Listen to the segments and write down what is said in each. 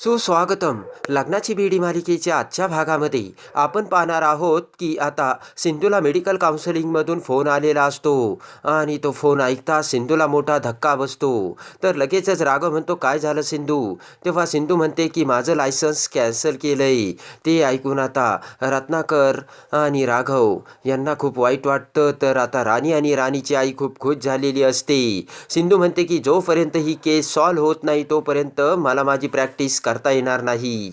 सुस्वागतम. लग्नाची बेडी मालिकेच्या आजच्या भागामध्ये आपण पाहणार आहोत की आता सिंधूला मेडिकल काउन्सिलिंगमधून फोन आलेला असतो आणि तो फोन ऐकता सिंधूला मोठा धक्का बसतो. तर लगेचच राघव म्हणतो काय झालं सिंधू? तेव्हा सिंधू म्हणते की माझं लायसन्स कॅन्सल केलंय. ते ऐकून आता रत्नाकर आणि राघव यांना खूप वाईट वाटतं. तर आता राणी आणि राणीची आई खूप खुश झालेली असते. सिंधू म्हणते की जोपर्यंत ही केस सॉल्व्ह होत नाही तोपर्यंत मला माझी प्रॅक्टिस करता येणार नाही.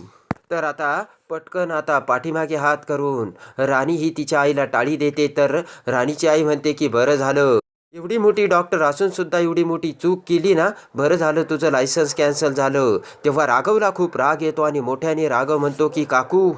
तर आता पटकन आता पाठीमागे हात करून राणी ही तिच्या आईला टाळी देते तर राणीची आई म्हणते की बरं झालं. एवढी मोठी डॉक्टर असून सुद्धा एवढी मोठी चूक केली ना बरं झालं तुझं लायसन्स कॅन्सल झालं. तेव्हा राघवला खूप राग येतो आणि मोठ्याने राघव म्हणतो की काकू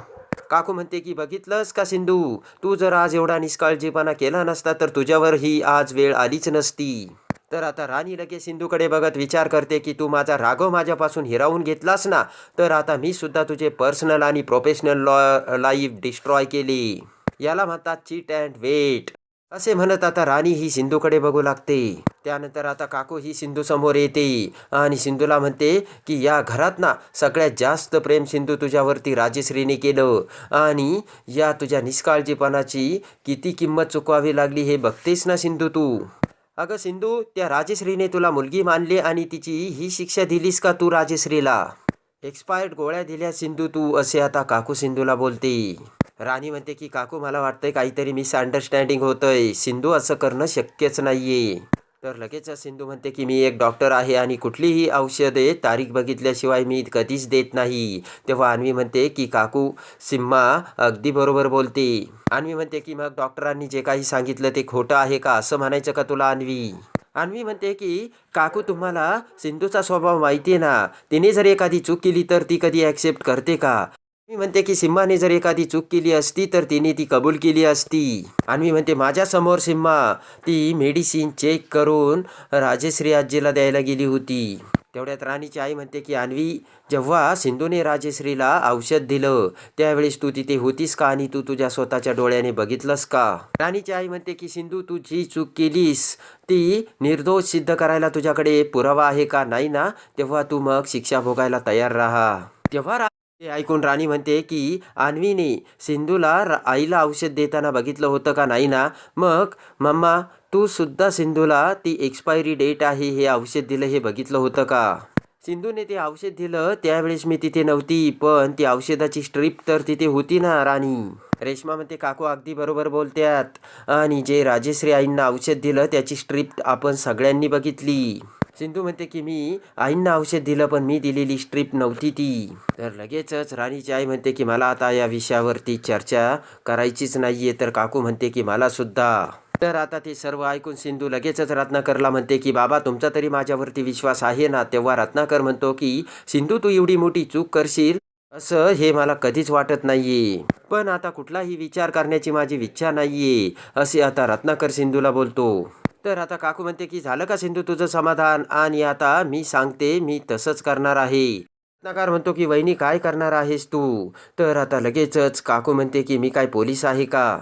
काकू म्हणते की बघितलंस का सिंधू? तू जर आज एवढा निष्काळजीपणा केला नसता तर तुझ्यावर ही आज वेळ आलीच नसती. तर आता राणी लगेच सिंधूकडे बघत विचार करते की तू माझा राघव माझ्यापासून हिरावून घेतलास ना? तर आता मी सुद्धा तुझे पर्सनल आणि प्रोफेशनल लॉ लाईफ डिस्ट्रॉय केली. याला म्हणतात चीट अँड वेट असे म्हणत आता राणी ही सिंधूकडे बघू लागते. त्यानंतर आता काकू ही सिंधू समोर येते आणि सिंधूला म्हणते की या घरात ना सगळ्यात जास्त प्रेम सिंधू तुझ्यावरती राजेश्रीने केलं आणि या तुझ्या निष्काळजीपणाची किती किंमत चुकवावी लागली हे बघतेस ना सिंधू तू? अगं सिंधू त्या राजश्रीने तुला मुलगी मानली आणि तिची ही शिक्षा दिलीस का तू राजश्रीला? एक्सपायर्ड गोळ्या दिल्या सिंधू तू असे आता काकू सिंधूला बोलते. राणी म्हणते की काकू मला वाटतंय काहीतरी मिसअंडरस्टँडिंग होतंय. सिंधू असं करणं शक्यच नाहीये. तर लगेचच सिंधू म्हणते की मी एक डॉक्टर आहे आणि कुठलीही औषधे तारीख बघितल्याशिवाय मी कधीच देत नाही. तेव्हा अन्वी म्हणते की काकू सिम्मा अगदी बरोबर बोलते. अन्वी म्हणते की मग डॉक्टरांनी जे काही सांगितलं ते खोटं आहे का? असं म्हणायचं का तुला अन्वी? अन्वी म्हणते की काकू तुम्हाला सिंधूचा स्वभाव माहिती आहे ना? तिने जर एखादी चूक केली तर ती कधी ॲक्सेप्ट करते का? मी म्हणते की सिम्माने जर एखादी चूक केली असती तर तिने ती कबूल केली असती. आणि मी म्हणते माझ्यासमोर सिम्मा ती मेडिसिन चेक करून राजेश्री आजीला द्यायला गेली होती. तेवढ्यात राणीची आई म्हणते की आणवी जेव्हा सिंधूने राजेश्रीला औषध दिलं त्यावेळेस तू तिथे होतीस का? आणि तू तुझ्या स्वतःच्या डोळ्याने बघितलंस का? राणीची आई म्हणते की सिंधू तू जी चूक केलीस ती निर्दोष सिद्ध करायला तुझ्याकडे पुरावा आहे का? नाही ना? तेव्हा तू मग शिक्षा भोगायला तयार राहा. तेव्हा ते ऐकून राणी म्हणते की अन्वीने सिंधूला आईला औषध देताना बघितलं होतं का नाही ना? मग मम्मा तू सुद्धा सिंधूला ती एक्सपायरी डेट आहे हे औषध दिलं हे बघितलं होतं का? सिंधूने ते औषध दिलं त्यावेळेस मी तिथे नव्हती पण ती औषधाची स्ट्रीप तर तिथे होती ना राणी. रेश्मा म्हणते काकू अगदी बरोबर बोलत्यात. आणि जे राजेश्री आईंना औषध दिलं त्याची स्ट्रीप आपण सगळ्यांनी बघितली. सिंधू म्हणते की मी आईंना औषध दिलं पण मी दिलेली स्ट्रीप नव्हती ती. तर लगेचच राणीची आई म्हणते की मला आता या विषयावरती चर्चा करायचीच नाहीये. तर काकू म्हणते की मला सुद्धा. तर आता ते सर्व ऐकून सिंधू लगेचच रत्नाकरला म्हणते की बाबा तुमचा तरी माझ्यावरती विश्वास आहे ना? तेव्हा रत्नाकर म्हणतो की सिंधू तू एवढी मोठी चूक करशील? असं हे मला कधीच वाटत नाहीये. पण आता कुठलाही विचार करण्याची माझी इच्छा नाहीये. असे आता रत्नाकर सिंधूला बोलतो. तर आता काकू म्हणते की झालं का सिंधू तुझं समाधान? आणि आता मी सांगते मी तसंच करणार आहे. रत्नाकार म्हणतो की वहिनी काय करणार आहेस तू? तर आता लगेचच काकू म्हणते की मी काय पोलीस आहे का?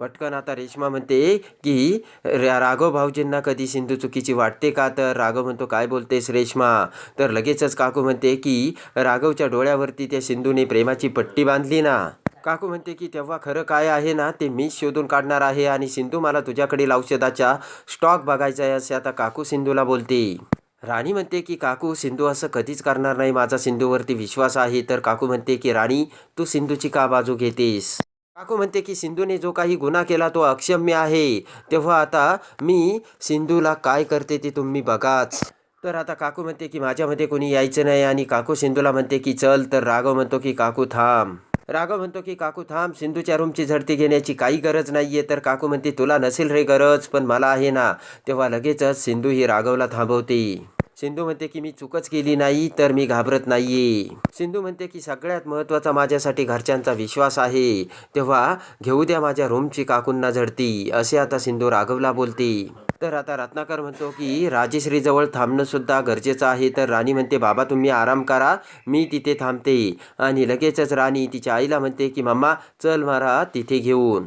पटकन आता रेश्मा म्हणते की राघव भाऊजींना कधी सिंधू चुकीची वाटते का? तर राघव म्हणतो काय बोलतेस रेश्मा? तर लगेचच काकू म्हणते की राघवच्या डोळ्यावरती त्या सिंधूने प्रेमाची पट्टी बांधली ना. काकू म्हणते की तेव्हा खरं काय आहे ना ते मीच शोधून काढणार आहे आणि सिंधू मला तुझ्याकडील औषधाचा स्टॉक बघायचा आहे असे आता काकू सिंधूला बोलते. राणी म्हणते की काकू सिंधू असं कधीच करणार नाही माझा सिंधूवरती विश्वास आहे. तर काकू म्हणते की राणी तू सिंधूची का बाजू घेतेस? काकू म्हणते की सिंधूने जो काही गुन्हा केला तो अक्षम्य आहे. तेव्हा आता मी सिंधूला काय करते ते तुम्ही बघाच. तर आता काकू म्हणते की माझ्यामध्ये कोणी यायचं नाही. आणि काकू सिंधूला म्हणते की चल तर राघव म्हणतो की काकू थांब. राघव म्हणतो की काकू थांब. सिंधूच्या रूमची झडती घेण्याची काही गरज नाही आहे तर काकू म्हणते तुला नसेल रे गरज पण मला आहे ना. तेव्हा लगेचच सिंधू ही राघवला थांबवते. सिंधू म्हणते की मी चूकच केली नाही तर मी घाबरत नाहीये. सिंधू म्हणते की सगळ्यात महत्त्वाचा माझ्यासाठी घरच्यांचा विश्वास आहे. तेव्हा घेऊ द्या माझ्या रूमची काकूंना झडती. असे आता सिंधू राघवला बोलते. तर आता रत्नाकर म्हणतो की राजेश्रीजवळ थांबणं सुद्धा गरजेचं आहे. तर राणी म्हणते बाबा तुम्ही आराम करा. मी तिथे थांबते. आणि लगेचच राणी तिच्या आईला म्हणते की मम्मा चल मारा तिथे घेऊन.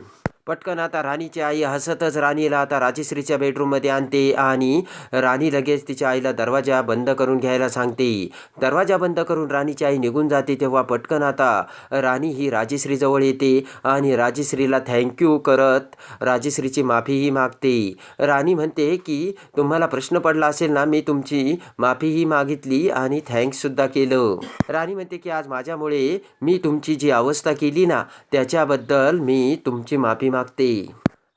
पटकन आता राणीची आई हसतच राणीला आता राजश्रीच्या बेडरूममध्ये आणते आणि राणी लगेच तिच्या आईला दरवाजा बंद करून घ्यायला सांगते. दरवाजा बंद करून राणीची आई निघून जाते तेव्हा पटकन आता राणी ही राजश्रीजवळ येते आणि राजश्रीला थँक्यू करत राजश्रीची माफीही मागते. राणी म्हणते की तुम्हाला प्रश्न पडला असेल ना मी तुमची माफीही मागितली आणि थँक्ससुद्धा केलं. राणी म्हणते की आज माझ्यामुळे मी तुमची जी अवस्था केली ना त्याच्याबद्दल मी तुमची माफी माग मागते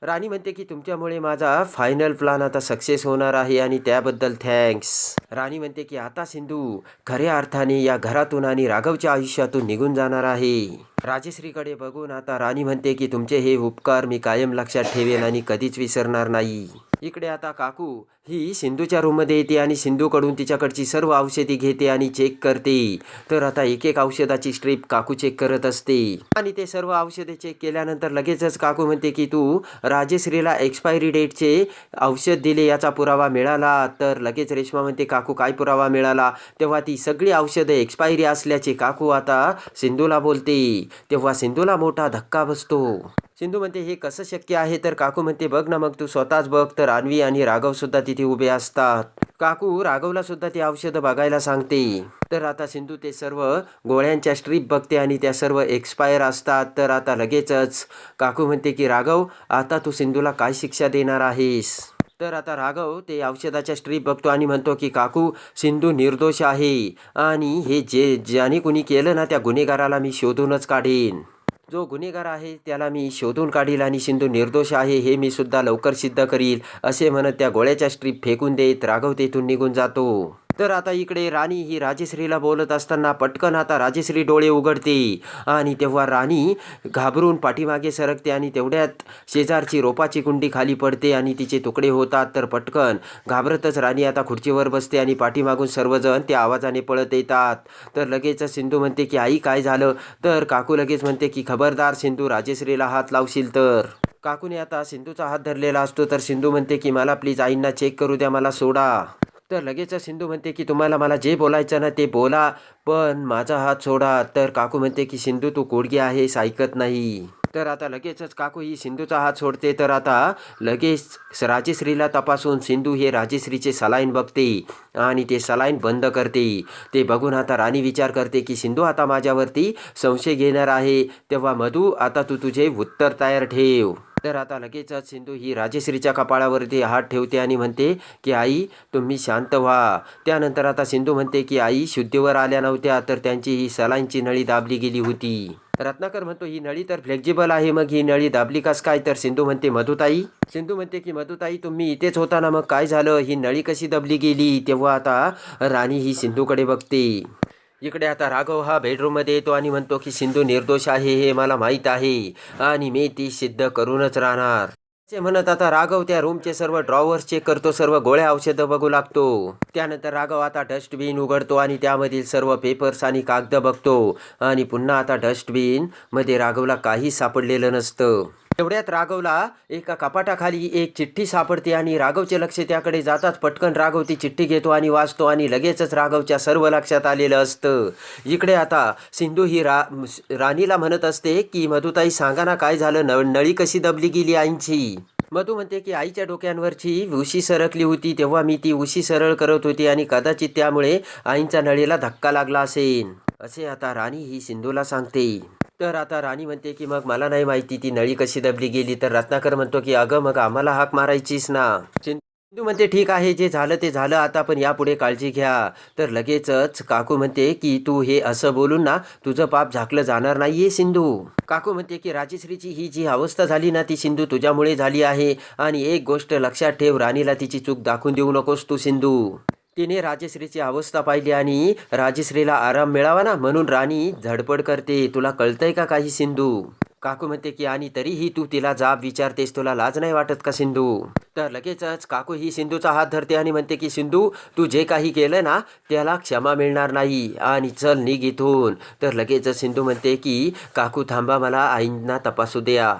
राणी म्हणते की तुमच्यामुळे माझा फायनल प्लान आता सक्सेस होणार आहे आणि त्याबद्दल थँक्स राणी म्हणते की आता सिंधू खऱ्या अर्थाने या घरातून आणि राघवच्या आयुष्यातून निघून जाणार आहे. राजश्रीकडे बघून आता राणी म्हणते की तुमचे हे उपकार मी कायम लक्षात ठेवेन आणि कधीच विसरणार नाही. इकडे आता काकू ही सिंधूच्या रूममध्ये येते आणि सिंधूकडून तिच्याकडची सर्व औषधी घेते आणि चेक करते. तर आता एक एक औषधाची स्ट्रीप काकू चेक करत असते. आणि ते सर्व औषधे चेक केल्यानंतर लगेचच काकू म्हणते की तू राजश्रीला एक्सपायरी डेटचे औषध दिले याचा पुरावा मिळाला. तर लगेच रेश्मा म्हणते काकू काय पुरावा मिळाला? तेव्हा ती सगळी औषधं एक्सपायरी असल्याचे काकू आता सिंधूला बोलते. तेव्हा सिंधूला मोठा धक्का बसतो. सिंधू म्हणते हे कसं शक्य आहे? तर काकू म्हणते बघ ना मग तू स्वतःच बघ. तर अन्वी आणि राघव सुद्धा तिथे उभे असतात. काकू राघवला सुद्धा ती औषधं बघायला सांगते. तर आता सिंधू ते सर्व गोळ्यांच्या स्ट्रीप बघते आणि त्या सर्व एक्सपायर असतात. तर आता लगेचच काकू म्हणते की राघव आता तू सिंधूला काय शिक्षा देणार आहेस? तर आता राघव ते औषधाच्या स्ट्रीप बघतो आणि म्हणतो की काकू सिंधू निर्दोष आहे आणि हे जे ज्याने कुणी केलं ना त्या गुन्हेगाराला मी शोधूनच काढेन. जो गुन्हेगार आहे त्याला मी शोधून काढील आणि सिंधू निर्दोष आहे हे मी सुद्धा लवकर सिद्ध करील असे म्हणत त्या गोळ्याच्या स्ट्रीप फेकून देत राघव तेथून निघून जातो. तर आता इकडे राणी ही राजेश्रीला बोलत असताना पटकन आता राजेश्री डोळे उघडते आणि तेव्हा राणी घाबरून पाठीमागे सरकते आणि तेवढ्यात शेजारची रोपाची कुंडी खाली पडते आणि तिचे तुकडे होतात. तर पटकन घाबरतच राणी आता खुर्चीवर बसते आणि पाठीमागून सर्वजण त्या आवाजाने पळत येतात. तर लगेच सिंधू म्हणते की आई काय झालं? तर काकू लगेच म्हणते की खबरदार सिंधू राजेश्रीला हात लावशील तर. काकूने आता सिंधूचा हात धरलेला असतो. तर सिंधू म्हणते की मला प्लीज आईंना चेक करू द्या मला सोडा. तर लगेचच सिंधू म्हणते की तुम्हाला मला जे बोलायचं ना ते बोला पण माझा हात सोडा. तर काकू म्हणते की सिंधू तू कोडगी आहेस ऐकत नाही. तर आता लगेचच काकू ही सिंधूचा हात सोडते. तर आता लगेच राजेश्रीला तपासून सिंधू हे राजेश्रीचे सलाईन बघते आणि ते सलाईन बंद करते. ते बघून आता राणी विचार करते की सिंधू आता माझ्यावरती संशय घेणार आहे. तेव्हा मधू आता तू तुझे उत्तर तयार ठेव. तर आता लगेचच सिंधू ही राजेश्रीच्या कपाळावरती हात ठेवते आणि म्हणते की आई तुम्ही शांत व्हा. त्यानंतर आता सिंधू म्हणते की आई शुद्धीवर आल्या नव्हत्या तर त्यांची ही सलाईंची नळी दाबली गेली होती. रत्नाकर म्हणतो ही नळी तर फ्लेक्झिबल आहे मग ही नळी दाबली कस काय? तर सिंधू म्हणते मधुताई. सिंधू म्हणते की मधुताई तुम्ही इथेच होता ना मग काय झालं? ही नळी कशी दबली गेली? तेव्हा आता राणी ही सिंधूकडे बघते. इकडे आता राघव हा बेडरूममध्ये येतो आणि म्हणतो की सिंधू निर्दोष आहे हे मला माहीत आहे आणि मी ती सिद्ध करूनच राहणार. असे म्हणत आता राघव त्या रूमचे सर्व ड्रॉवर्स चेक करतो सर्व गोळ्या औषधं बघू लागतो. त्यानंतर राघव आता डस्टबिन उघडतो आणि त्यामधील सर्व पेपर्स आणि कागद बघतो. आणि पुन्हा आता डस्टबिनमध्ये राघवला काही सापडलेलं नसतं. तेवढ्यात राघवला एका कपाटाखाली एक चिठ्ठी सापडते आणि राघवचे लक्ष त्याकडे जाताच पटकन राघव ती चिठ्ठी घेतो आणि वाचतो आणि लगेचच राघवच्या सर्व लक्षात आलेलं असतं. इकडे आता सिंधू ही रा राणीला म्हणत असते की मधुताई सांगा ना काय झालं? न नळी कशी दबली गेली आईंची? मधू म्हणते की आईच्या डोक्यांवरची उशी सरकली होती तेव्हा मी ती उशी सरळ करत होती आणि कदाचित त्यामुळे आईंच्या नळीला धक्का लागला असेल असे आता राणी ही सिंधूला सांगते. तर आता राणी म्हणते की मग मला नाही माहिती ती नळी कशी दबली गेली. तर रत्नाकर म्हणतो की अगं मग आम्हाला हाक मारायचीस ना. सिंधू म्हणते ठीक आहे जे झालं ते झालं आता पण यापुढे काळजी घ्या. तर लगेचच काकू म्हणते की तू हे असं बोलून ना तुझं पाप झाकलं जाणार नाहीये सिंधू. काकू म्हणते की राजश्रीची ही जी अवस्था झाली ना ती सिंधू तुझ्यामुळे झाली आहे. आणि एक गोष्ट लक्षात ठेव राणीला तिची चूक दाखवून देऊ नकोस तू सिंधू. तिने राजश्रीची अवस्था पाहिली आणि राजश्रीला आराम मिळावा ना म्हणून राणी धडपड करते. तुला कळतंय का काही सिंधू? काकू म्हणते की आणि तरीही तू तिला जाब विचारतेस तुला लाज नाही वाटत का सिंधू? तर लगेचच काकू ही सिंधूचा हात धरते आणि म्हणते की सिंधू तू जे काही केलं ना त्याला क्षमा मिळणार नाही. आणि चल निघ इथून. तर लगेचच सिंधू म्हणते की काकू थांबा मला आईंना तपासू द्या.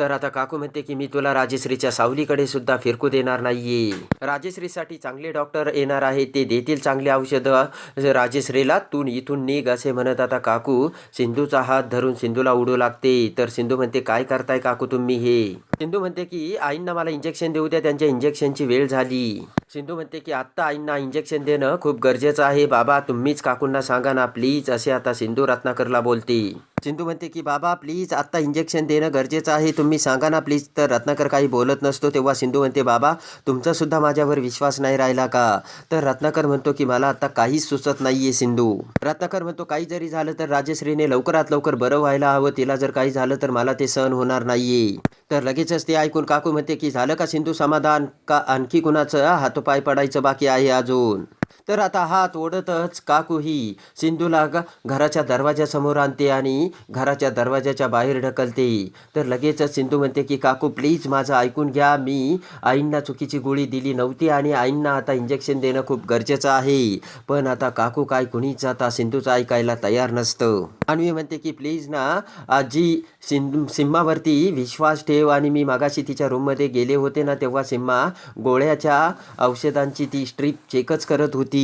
तर आता काकू म्हणते की मी तुला राजेश्रीच्या सावलीकडे सुद्धा फिरकू देणार नाहीये. राजेश्रीसाठी चांगले डॉक्टर येणार आहे ते देतील चांगले औषधं. राजेश्रीला तू इथून निघ असे म्हणत आता काकू सिंधूचा हात धरून सिंधूला उडू लागते. तर सिंधू म्हणते काय करताय काकू तुम्ही हे? सिंधू म्हणते की आईंना मला इंजेक्शन देऊ द्या त्यांच्या इंजेक्शनची वेळ झाली. सिंधू म्हणते की आत्ता आईंना इंजेक्शन देणं खूप गरजेचं आहे. बाबा तुम्हीच काकूंना सांगा ना प्लीज असे आता सिंधू रत्नाकरला बोलते. सिंधू म्हणते की बाबा प्लीज आत्ता इंजेक्शन देणं गरजेचं आहे. तुम्ही सांगा ना प्लीज तर रत्नाकर काही बोलत नसतो. तेव्हा सिंधू म्हणते बाबा तुमचा सुद्धा माझ्यावर विश्वास नाही राहिला का? तर रत्नाकर म्हणतो की मला आता काहीच सुचत नाही आहे सिंधू. रत्नाकर म्हणतो काही जरी झालं तर राजश्रीने लवकरात लवकर बरं व्हायला हवं. तिला जर काही झालं तर मला ते सहन होणार नाही तर लगेचच ते ऐकून काकू म्हणते की झालं का सिंधू? समाधान का? आणखी कुणाचं हातोपाय पडायचं बाकी आहे अजून? तर आता हात ओढतच काकूही सिंधूला घराच्या दरवाजासमोर आणते आणि घराच्या दरवाजाच्या बाहेर ढकलते. तर लगेचच सिंधू म्हणते की काकू प्लीज माझं ऐकून घ्या. मी आईंना चुकीची गोळी दिली नव्हती आणि आईंना आता इंजेक्शन देणं खूप गरजेचं आहे. पण आता काकू काय कुणीच आता सिंधूचं ऐकायला तयार नसतं. आणि म्हणते की प्लीज ना आजी सिंधू सिम्मावरती विश्वास ठेव आणि मी मागाशी तिच्या रूममध्ये गेले होते ना तेव्हा सिम्मा गोळ्याच्या औषधांची ती स्ट्रीप चेकच करत होती.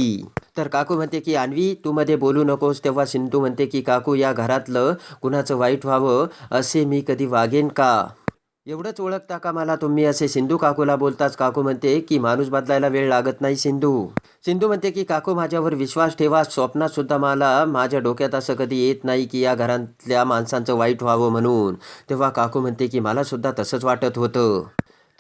तर काकू म्हणते की अन्वी तू मध्ये बोलू नकोस. तेव्हा सिंधू म्हणते की काकू या घरातलं कुणाचं वाईट व्हावं असे मी कधी वागेन का? एवढंच ओळखता का मला तुम्ही? असे सिंधू काकूला बोलताच काकू म्हणते की माणूस बदलायला वेळ लागत नाही सिंधू. सिंधू म्हणते की काकू माझ्यावर विश्वास ठेवा. स्वप्नात सुद्धा मला माझ्या डोक्यात असं कधी येत नाही की या घरातल्या माणसांचं वाईट व्हावं म्हणून. तेव्हा काकू म्हणते की मला सुद्धा तसंच वाटत होतं.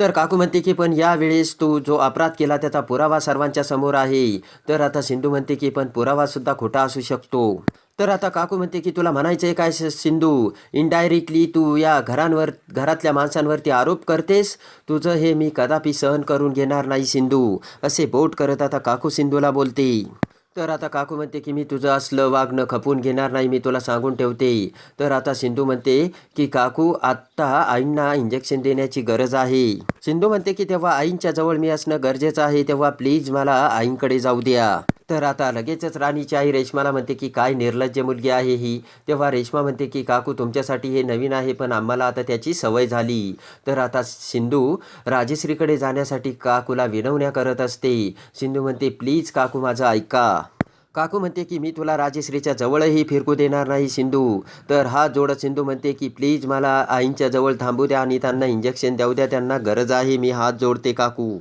तर काकू म्हणते की पण यावेळेस तू जो अपराध केला त्याचा पुरावा सर्वांच्या समोर आहे. तर आता सिंधू म्हणते की पण पुरावासुद्धा खोटा असू शकतो. तर आता काकू म्हणते की तुला म्हणायचं आहे काय स- सिंधू? इनडायरेक्टली तू या घरांवर घरातल्या माणसांवरती आरोप करतेस? तुझं हे मी कदापि सहन करून घेणार नाही सिंधू. असे बोट करत आता काकू सिंधूला बोलते. तर आता काकू म्हणते की मी तुझं असलं वागणं खपून घेणार नाही मी तुला सांगून ठेवते. तर आता सिंधू म्हणते की काकू आत्ता आईंना इंजेक्शन देण्याची गरज आहे. सिंधू म्हणते की तेव्हा आईंच्या जवळ मी असणं गरजेचं आहे तेव्हा प्लीज मला आईंकडे जाऊ द्या. तर आता लगेचच राणीची आई रेश्माला म्हणते की काय निर्लज्ज मुलगी आहे ही. तेव्हा रेश्मा म्हणते की काकू तुमच्यासाठी हे नवीन आहे पण आम्हाला आता त्याची सवय झाली. तर आता सिंधू राजेश्रीकडे जाण्यासाठी काकूला विनवण्या करत असते. सिंधू म्हणते प्लीज काकू माझं ऐका. काकू म्हणते की मी तुला राजेश्रीच्या जवळही फिरकू देणार नाही सिंधू. तर हा जोडत सिंधू म्हणते की प्लीज मला आईंच्या जवळ थांबू द्या आणि त्यांना इंजेक्शन देऊ द्या त्यांना गरज आहे मी हात जोडते काकू.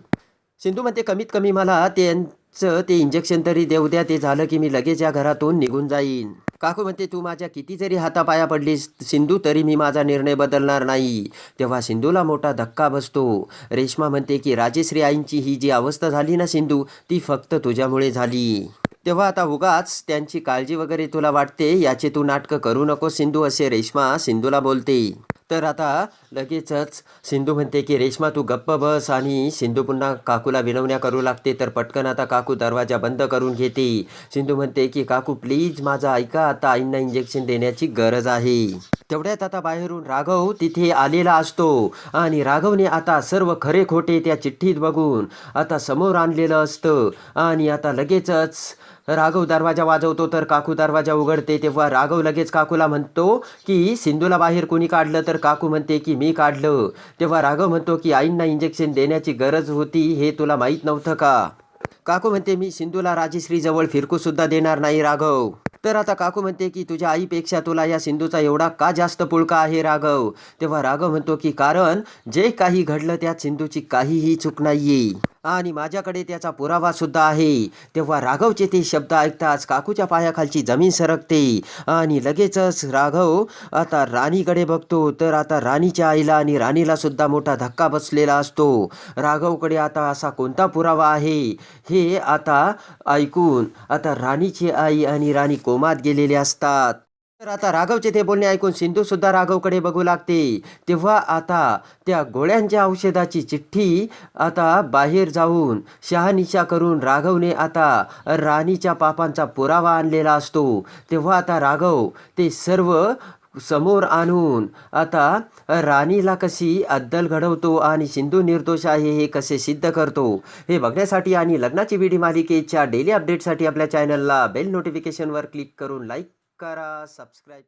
सिंधू म्हणते कमीत कमी मला ते चं ते इंजेक्शन तरी देऊ द्या ते झालं की मी लगेच या घरातून निघून जाईन. काकू म्हणते तू माझ्या किती जरी हातापाया पडलीस सिंधू तरी मी माझा निर्णय बदलणार नाही. तेव्हा सिंधूला मोठा धक्का बसतो. रेश्मा म्हणते की राजेश्री आईंची ही जी अवस्था झाली ना सिंधू ती फक्त तुझ्यामुळे झाली. तेव्हा आता उगाच त्यांची काळजी वगैरे तुला वाटते याचे तू नाटकं करू नको सिंधू असे रेश्मा सिंधूला बोलते. तर आता लगेचच सिंधू म्हणते की रेश्मा तू गप्प बस आणि सिंधू पुन्हा काकूला विनवण्या करू लागते तर पटकन आता काकू दरवाजा बंद करून घेते. सिंधू म्हणते की काकू प्लीज माझा ऐका आता आईंना इंजेक्शन देण्याची गरज आहे. तेवढ्यात आता बाहेरून राघव तिथे आलेला असतो आणि राघवने आता सर्व खरे खोटे त्या चिठ्ठीत बघून आता समोर आणलेलं असतं आणि आता लगेचच राघव दरवाजा वाजवतो तर काकू दरवाजा उघडते. तेव्हा राघव लगेच काकूला म्हणतो की सिंधूला बाहेर कोणी काढलं? तर काकू म्हणते की मी काढलं. तेव्हा राघव म्हणतो की आईंना इंजेक्शन देण्याची गरज होती हे तुला माहीत नव्हतं का? काकू म्हणते मी सिंधूला राजेश्रीजवळ फिरकूसुद्धा देणार नाही राघव. तर आता काकू म्हणते की तुझ्या आईपेक्षा तुला या सिंधूचा एवढा का जास्त पुळका आहे राघव? तेव्हा राघव म्हणतो की कारण जे काही घडलं त्यात सिंधूची काहीही चूक नाहीये. आणि माझ्याकडे त्याचा पुरावा सुद्धा आहे. तेव्हा राघवचे ते शब्द ऐकताच काकूच्या पायाखालची जमीन सरकते. आणि लगेचच राघव आता राणीकडे बघतो तर आता राणीच्या आईला आणि राणीला सुद्धा मोठा धक्का बसलेला असतो. राघवकडे आता असा कोणता पुरावा आहे? हे आता ऐकून आता राणीची आई आणि राणी कोमात गेलेले असतात. तर आता राघवचे ते बोलणे ऐकून सिंधू सुद्धा राघवकडे बघू लागते. तेव्हा आता त्या गोळ्यांच्या औषधाची चिठ्ठी आता बाहेर जाऊन शहानिशा करून राघवने आता राणीच्या पापांचा पुरावा आणलेला असतो. तेव्हा आता राघव ते सर्व समोर आणून आता राणीला कशी अद्दल घडवतो आणि सिंधू निर्दोष आहे हे कसे सिद्ध करतो हे बघण्यासाठी आणि लग्नाची विडी मालिकेच्या डेली अपडेटसाठी आपल्या चॅनलला बेल नोटिफिकेशनवर क्लिक करून लाईक करा सबस्क्राईब